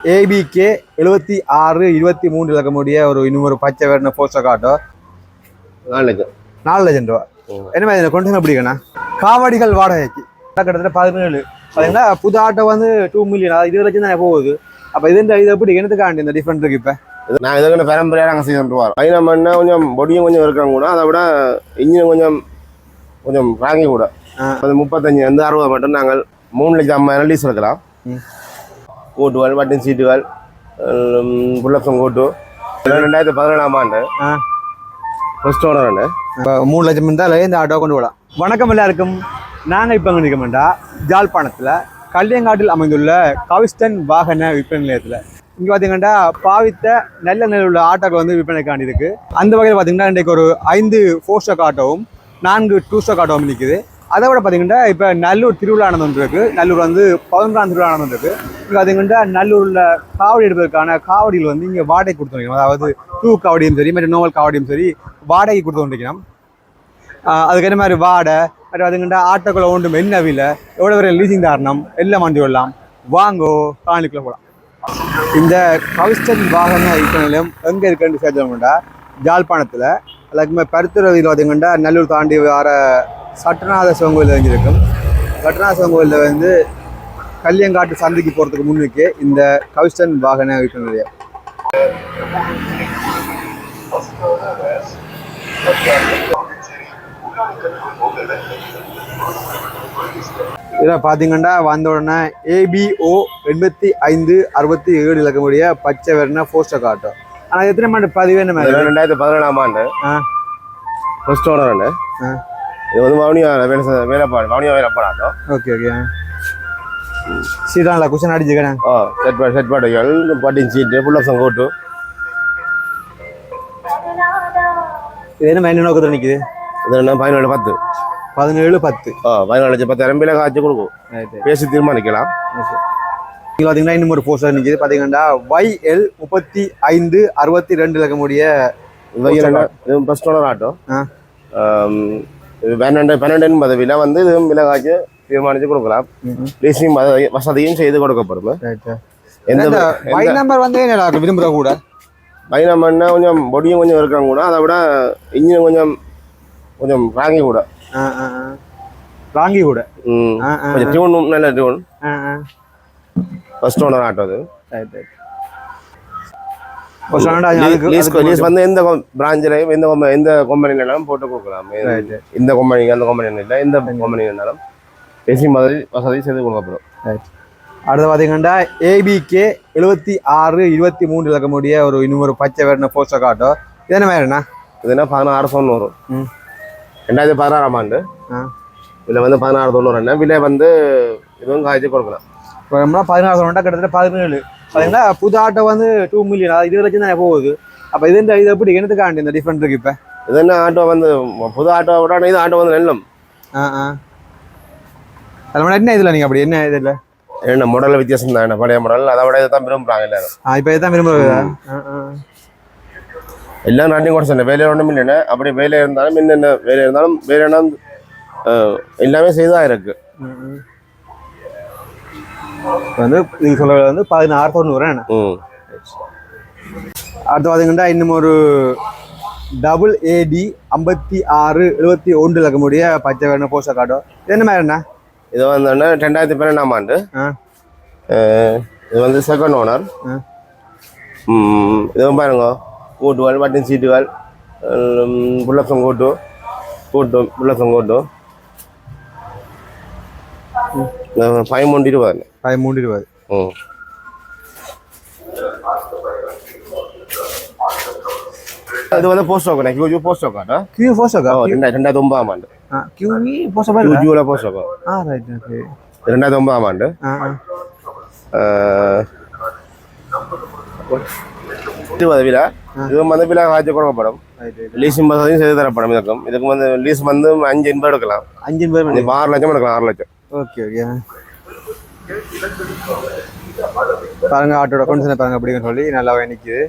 APK எழுபத்தி ஆறு இருபத்தி மூன்று இலக்கமுடைய ஒரு இன்னும் ஒரு பச்சை வேறு போஸ்டர் காட்டோ நாளைக்கு நாலு லட்சம் ரூபா என்ன மாதிரி கொண்டு எப்படி இருக்கண்ணா காவடிகள் வாடகைக்கு. கிட்டத்தட்ட பதினேழு. பார்த்தீங்கன்னா புது ஆட்டோ வந்து டூ மில்லியன் அதாவது இருபது லட்சம் தான் போகுது. அப்போ இது இது எப்படி என்னத்துக்காண்டி இந்த டிஃப்ரெண்ட் இருக்கு இப்போ? நான் இதுக்கு பெரம்பரையாக நாங்கள் செய்து வரோம். பையனா மண்ணா கொஞ்சம் பொடியும் கொஞ்சம் இருக்கிறவங்க கூட அதை விட இன்ஜின் கொஞ்சம் கொஞ்சம் ராங்கி கூட. முப்பத்தஞ்சு வந்து அறுபது மட்டும் நாங்கள் மூணு லட்சம் ஐம்பதாயிரம் லீஸ் எடுக்கலாம். கூட்டுகள் பட்டன் சீட்டுகள் புல்லப்சம் கூட்டு ரெண்டாயிரத்தி பதினேழாம் ஆண்டு. ஃபர்ஸ்ட் ஓனர் இப்போ மூணு லட்சம் இருந்தால் இந்த ஆட்டோ கொண்டு போகலாம். வணக்கம் எல்லாருக்கும். நாங்கள் இப்போ அங்கே நிற்கமாண்டா ஜாழ்ப்பாணத்தில் கல்லியங்காட்டில் அமைந்துள்ள கவிஸ்டன் வாகன விற்பனை நிலையத்தில். இங்கே பார்த்தீங்கன்னா பாவித்த நல்ல நிலையில் உள்ள ஆட்டோக்கள் வந்து விற்பனைக்காண்டி இருக்கு. அந்த வகையில் பார்த்தீங்கன்னா இன்றைக்கு ஒரு ஐந்து ஃபோர் ஸ்டாக் ஆட்டோவும் நான்கு டூ ஸ்டாக் ஆட்டோவும் நிற்குது அதை விட பார்த்தீங்கன்னா இப்போ நல்லூர் திருவிழா ஒன்று இருக்குது நல்லூர் வந்து பதினொன்றாம் திருவிழானந்தம் இருக்குது இங்கே பார்த்தீங்கன்னா நல்லூரில் காவடி எடுப்பதற்கான காவடியில் வந்து இங்கே வாடகை கொடுத்துருக்கோம் அதாவது தூ காவடியும் சரி மற்ற நோவல் காவடியும் சரி வாடகை கொடுத்து கொண்டிருக்கிறோம் அதுக்கு என்ன மாதிரி வாடை மற்ற அதுங்கிட்ட ஆட்டோக்குள்ள ஒன்றும் என்ன விலை எவ்வளோ பேர் லீசிங் தாரணம் எல்லாம் வண்டி விடலாம் வாங்கோ காணிக்குள்ளே போகலாம் இந்த கவிஸ்டன் வாகன விற்பனையிலும் எங்கே இருக்குன்னு சேர்த்தோம்னா ஜாழ்ப்பாணத்தில் அதுக்குமே பருத்துறவியில் பார்த்தீங்கன்னா நல்லூர் தாண்டி வர சட்டநாத சிவன் கோயில் தெரிஞ்சிருக்கும் சட்டநாத சிவன் கோயிலில் வந்து கல்லியங்காட்டு சந்தைக்கு போகிறதுக்கு முன்னுக்கே இந்த கவிஸ்டன் வாகன விற்பனை நிலையம் இதில் பார்த்தீங்கன்னா வந்த உடனே ஏபிஓ எண்பத்தி ஐந்து அறுபத்தி ஏழு இலக்கமுடைய பச்சை வேறுனா போஸ்டர் காட்டும். ஆனால் எத்தனை மாண்டு பதிவு என்ன ரெண்டாயிரத்தி பதினேழாம் ஆண்டு. ஃபர்ஸ்ட் ஓனர் ஆ. இது வந்து வவுனியா வேலை வேலைப்பாடு வவுனியா வேலைப்பாடாட்டம் ஓகே ஓகே சீதானில் குஷன் அடிச்சுக்கிறேன். ஓ செட் பாடு. செட் பாடுகள் பட்டின் சீட்டு புல்லப்சம் கூட்டு இது என்ன என்ன நோக்கத்தில் நிற்குது இது என்ன பதினேழு பத்து. பதினேழு பத்து. ஓ பதினாலு லட்சம் பத்தாயிரம் பிள்ளை காய்ச்சி கொடுக்கும். பேசி தீர்மானிக்கலாம். ஓகே இங்கே பார்த்தீங்கன்னா இன்னும் ஒரு போஸ்டர் நிற்கிது பார்த்தீங்கன்னா ஒய்எல் முப்பத்தி ஐந்து அறுபத்தி ரெண்டு இது ஃபர்ஸ்ட் ஓனர் ஆட்டோ. ஆ. பன்னெண்டு பன்னெண்டு பதவியில் வந்து இதுவும் விலை காய்ச்சி தீர்மானித்து கொடுக்கலாம் லீசிங் வசதியும் செய்து கொடுக்கப்படும். எந்த வை நம்பர் வந்து என்ன விரும்புகிற கூட? பைனாமன்னா கொஞ்சம் பொடியும் கொஞ்சம் இருக்கிறவங்க கூட. அதை விட இன்ஜின் கொஞ்சம் கொஞ்சம் ராங்கி கூட. ராங்கி கூட. கொஞ்சம் டியூன் நல்ல டியூன் ஃபர்ஸ்ட் ஓனர் ஆட்டோ அது. ரைட் ரைட் லீஸ் வந்து எந்த பிராஞ்சிலையும் எந்த எந்த கம்பெனினாலும் போட்டு கொடுக்கலாம் இந்த கம்பெனி அந்த கம்பெனி இல்லை எந்த கம்பெனினாலும் ஏசி மாதிரி வசதி செய்து கொடுக்கப்படும். அடுத்து பார்த்தீங்கன்னா ஏபிகே எழுபத்தி ஆறு இருபத்தி மூன்று இலக்கமுடைய ஒரு இன்னும் ஒரு பச்சை வேறு போஸ்டர் காட்டோ இது என்ன இது என்ன? பதினாறு தொண்ணூறு ரெண்டாயிரத்தி பதினாறாம் ஆண்டு. விலை வந்து பதினாறு தொண்ணூறு என்ன விலை வந்து இதுவும் காய்ச்சி கொடுக்கலாம். பதினாறு சொன்னா கிட்டத்தட்ட பதினேழு. பார்த்தீங்கன்னா புது ஆட்டோ வந்து டூ மில்லியன் அதாவது இருபது லட்சம் தான் போகுது. அப்போ இது இது எப்படி என்னத்துக்காண்டி இந்த டிஃப்ரெண்ட் இருக்கு இப்போ? இது என்ன ஆட்டோ வந்து புது ஆட்டோ விட இது ஆட்டோ வந்து நெல்லும். ஆ ஆ. என்ன இதில் நீங்கள் அப்படி என்ன இதில்? என்ன மாடல் வித்தியாசம் தான் பழைய மாடல் அதை விட இதை தான் விரும்புகிறாங்க எல்லாரும் இப்போ இதான் விரும்புகிறதா ஆ ஆ. எல்லா நாட்டையும் கூட சொன்னேன் வேலை ஒன்றும் இல்லைன்னு அப்படி வேலை இருந்தாலும் என்னென்ன வேலை இருந்தாலும் வேலை எல்லாமே செய்தா இருக்கு. ம், ம். இப்ப வந்து இது சொல்ல வந்து பதினாறு தொண்ணூறு என்ன அடுத்து பார்த்தீங்கன்னா இன்னும் ஒரு டபுள் ஏடி ஐம்பத்தி ஆறு எழுபத்தி ஒன்று இலக்கமுடைய பச்சை வேணும் போஸ்டர் காட்டும் இது என்ன மாதிரிண்ணா இது வந்து என்ன ரெண்டாயிரத்தி பன்னெண்டாம் ஆண்டு. இது வந்து செகண்ட் ஓனர் இதுவும் பாருங்க. கூட்டுகள் பட்டன் சீட்டுகள் புல்லப்சம் கூட்டு கூட்டு புல்லப்சம் கூட்டு. இது வந்து போஸ்ட் ஓக்கா கியூஜி போஸ்ட் ஓக்காட்டா கியூ போஸ்டர் ரெண்டாயிரத்தி ரெண்டாயிரத்தி ஒன்பதாம் ஆண்டு. ஆ கியூவி போஸ்டர் பாருங்க கியூஜியில் போஸ்ட் ஓக்கா ஆ? ரைட் ஓகே ரெண்டாயிரத்தி ஒன்பதாம் ஆண்டு. ஆ ஆ. அஹ், இருபது விழா. இதுவும் வந்து விழா காய்ச்சி கொடுக்கப்படும் லீஸிங் வசதியும் செய்து தரப்படும். இதுக்கும் இதுக்கு வந்து லீஸ் வந்து அஞ்சு இன்பம் எடுக்கலாம். அஞ்சு இப்போ ஆறு லட்சம் எடுக்கலாம் ஆறு லட்சம். ஓகே ஓகே பாருங்க ஆட்டோட கொண்டு பாருங்க அப்படின்னு சொல்லி நல்லாவே நிற்கிது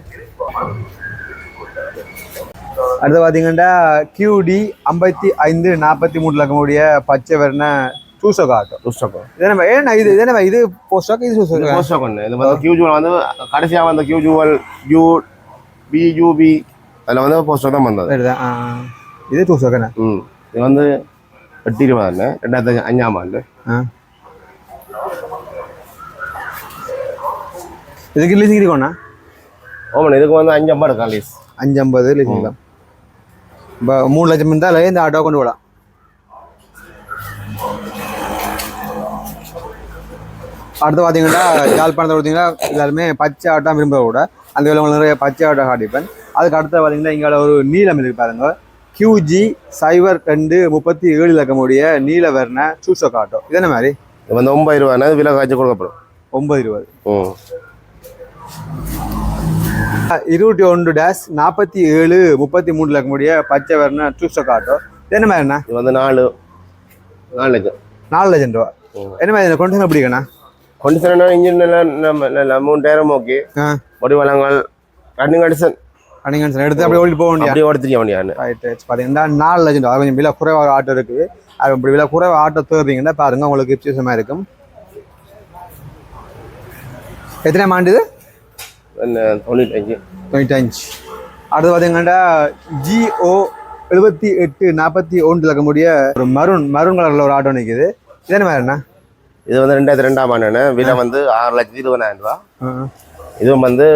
அடுத்து பார்த்தீங்கன்னா கியூடி ஐம்பத்தி ஐந்து நாற்பத்தி மூணு லக்கமுடைய பச்சை வர்ண சூசோக் ஆட்டோ புஸ்தகம் இது என்ன ஏன்னா இது இது என்ன இது போஸ்டாக் இது சூசோக் புஸ்தகம் ஒன்று இது வந்து கியூ ஜுவல் வந்து கடைசியாக வந்த கியூ ஜுவல் யூ பியூபி அதில் வந்து போஸ்டர் தான் வந்தது. இது சூசோக் என்ன ம். இது வந்து எட்டு இருபது ரெண்டாயிரத்தி அஞ்சாம் ஆண்டு. இதுக்கு லீசிங் இருக்கோண்ணா ஓமன் இதுக்கு வந்து அஞ்சு ஐம்பது காலேஜ் அஞ்சு ஐம்பது லீசிங் தான். இப்போ மூணு லட்சம் இருந்தால் இந்த ஆட்டோ கொண்டு போகலாம். அடுத்து பார்த்தீங்கன்னா யாழ்ப்பாணத்தை கொடுத்தீங்கன்னா எல்லாருமே பச்சை ஆட்டம் விரும்ப கூட அந்த வேலை நிறைய பச்சை ஆட்டம் காட்டிப்பேன் அதுக்கு அடுத்து பார்த்தீங்கன்னா இங்கே ஒரு நீளம் இருக்கு பாருங்க. கியூஜி சைபர் ரெண்டு முப்பத்தி ஏழு இலக்கமுடைய நீல வர்ண சூசோக் ஆட்டோ இது என்ன மாதிரி? வந்து ஒன்பது ரூபானா விலை காய்ச்சி கொடுக்கப்படும். ஒன்பது இருபது. இருபத்தி ஒன்று டேஷ் நாற்பத்தி ஏழு முப்பத்தி மூணு இலக்கமுடைய பச்சை வர்ண சூசோக் ஆட்டோ இது என்ன மாதிரிண்ணா? இது வந்து நாலு நாலு லட்சம். நாலு லட்சம் ரூபா. என்ன மாதிரி கொண்டு எப்படிங்கண்ணா கொண்டிஷன் இன்ஜின் எல்லாம் நம்ம நல்ல மூணாயிரம் ஓகே ஆ. பொடி வளங்கள் ரன்னிங் எடுத்து அப்படியே ஓடிட்டு போக வேண்டியா அப்படியே ஓடிச்சிருக்க வேண்டியான்னு ரைட் பார்த்தீங்கன்னா நாலு லட்சம் ரூபா கொஞ்சம் விலை குறைவாக ஆட்டோ இருக்குது. அது இப்படி விலை குறைவா ஆட்டோ தேடுறீங்கன்னா பாருங்க உங்களுக்கு வித்தியாசமாக இருக்கும். எத்தனை ஆண்டு இது? என்ன தொண்ணூத்தஞ்சு. தொண்ணூத்தஞ்சு. அடுத்து பார்த்தீங்கன்னா ஜிஓ எழுபத்தி எட்டு நாற்பத்தி ஒன்று இருக்கக்கூடிய ஒரு மருண் மருண் கலரில் ஒரு ஆட்டோ நிற்குது இது என்ன மாதிரிண்ணா இது வந்து ரெண்டாயிரத்தி ரெண்டாம் ஆண்டு விலை வந்து ஆறு லட்சத்தி இருபதாயிரம் ரூபா. இதுவும் வந்து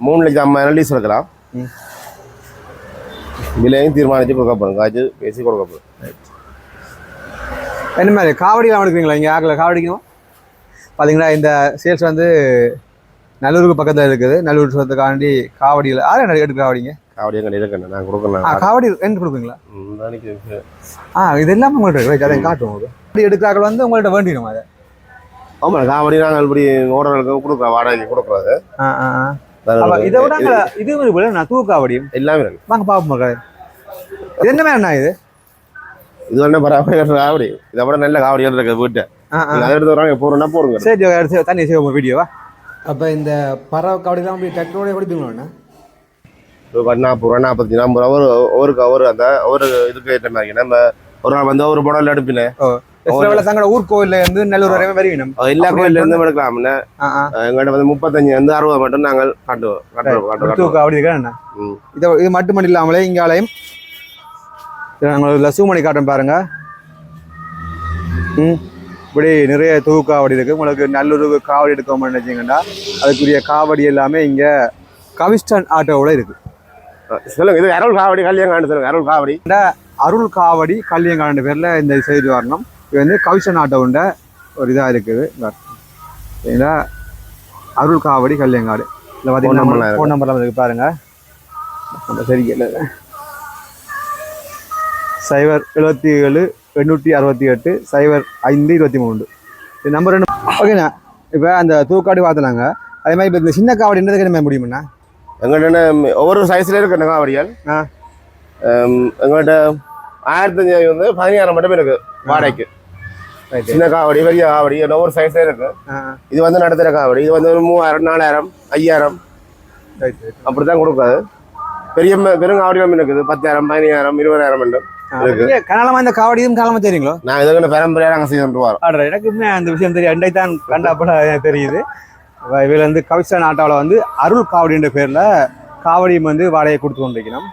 மூணு லட்சம் ஐம்பதாயிரம் லீஸ் இருக்கலாம் ம். விலையும் தீர்மானித்து கொடுக்கப்படும் காய்ச்சி பேசி கொடுக்கப்படும் என்ன மாதிரி காவடிலாம் எடுக்கிறீங்களா? இங்கே ஆக்கில் காவடிக்கணும் பார்த்தீங்கன்னா இந்த சேல்ஸ் வந்து நல்லூருக்கு பக்கத்தில் இருக்குது. நல்லூர் சொல்றதுக்காண்டி காவடியில். யாரும் என்ன எடுக்க காவடிங்க? கண்டிப்பாக இருக்கேன் நான் ஆ கொடுக்கலாம் காவடி என்ன கொடுப்பீங்களா? ஆ இது எல்லாமே உங்கள்கிட்ட இருக்கு. அதை காட்டுவோம் உங்களுக்கு. அப்படி எடுக்கிறார்கள் வந்து உங்கள்கிட்ட வேண்டிடும் அதை? ஆமாம் காவடி நாங்கள் இப்படி ஓடர்களுக்கு கொடுக்குறோம். வாடகைக்கு கொடுக்குறது ஆ ஆ ஆ. இதை விட இது ஒரு எல்லாமே இருக்கு. வாங்க பார்ப்போம் மக்களே. இது என்ன வேணா இது? இது வந்து பராமரிக்கிற காவடி இதை விட நல்ல காவடிகள் இருக்குது வீட்டை அதை எடுத்து வராங்க போறோம்னா போடுங்க. சரி எடுத்து தண்ணி செய்வோம் வீடியோவா அப்போ இந்த பறவை காவடிலாம் அப்படி டெக்னோட குடிப்பீங்களா நாற்பது ரூபா நாற்பத்தி நாற்பது ரூபா ஒரு ஒரு ஒரு அந்த ஒரு இதுக்கு ஏற்ற மாதிரி. நம்ம ஒரு நாள் வந்து ஒரு புடவில் எடுப்பினேன். தங்களோட ஊர் இருந்து நல்லூர் வரையும் வருவீனம் எல்லா கோயில்ல இருந்து எடுக்கலாம் எங்கள்கிட்ட வந்து முப்பத்தஞ்சு வந்து அறுபது மட்டும் நாங்கள் காட்டுவோம். காவடி இருக்கா. இது இது மட்டும் இல்லாமலே இங்காலையும் நாங்கள் லசுமணி பாருங்க. ம். இப்படி நிறைய தூக்கு காவடி இருக்கு. உங்களுக்கு நல்லூருக்கு காவடி எடுக்கணும்னு நினைச்சீங்கன்னா அதுக்குரிய காவடி எல்லாமே இங்க கவிஸ்டன் ஆட்டோவோட இருக்கு. சொல்லுங்க இது அருள் காவடி கல்யாணம் அருள் காவடி. அருள் காவடி கல்யாங்காண்டு பேர்ல இந்த செய்தி வரணும். இது வந்து கவிஷன் ஆட்டோண்ட ஒரு இதாக இருக்குது. சரிங்களா? அருள் காவடி கல்யாங்காடு number பார்த்தீங்கன்னா ஃபோன் நம்பர்லாம் இருக்கு. பாருங்க. நம்ம சரிக்கல சைபர் எழுபத்தி ஏழு எண்ணூற்றி அறுபத்தி எட்டு சைபர் ஐந்து இருபத்தி மூணு இது நம்பர் ரெண்டு. ஓகேண்ணா இப்போ அந்த தூக்காடி பார்த்தலாங்க அதே மாதிரி இப்போ இந்த சின்ன காவடின்றது என்ன முடியுமாண்ணா எங்கள்கிட்ட ஒவ்வொரு சைஸ்ல இருக்கு காவடிகள். எங்கள்கிட்ட ஆயிரத்தஞ்சு வந்து பதினாயிரம் மட்டும் இருக்கு வாடகைக்கு. சின்ன காவடி பெரிய காவடி ஒவ்வொரு சைஸ்ல இருக்கு. இது வந்து நடுத்தர காவடி. இது வந்து ஒரு மூவாயிரம் நாலாயிரம் ஐயாயிரம். அப்படித்தான் கொடுக்காது. பெரிய பெரும் காவடிகளும் இருக்குது. பத்தாயிரம் பதினாயிரம் இருபதாயிரம் இருக்கு. கனலமா இந்த காவடி இதுவும் காலமா தெரியுங்களோ? நான் இதுக்கு பெரம்பரையா நாங்கள் செய்து வரோம். ஆடுற எனக்குமே அந்த விஷயம் தெரியும் அண்டை தான் கண்டாப்பட தெரியுது. இதில் வந்து கவிஸ்தான் ஆட்டோவில் வந்து அருள் காவடின்ற பேரில் காவடியும் வந்து வாடகை கொடுத்து கொண்டிருக்கணும்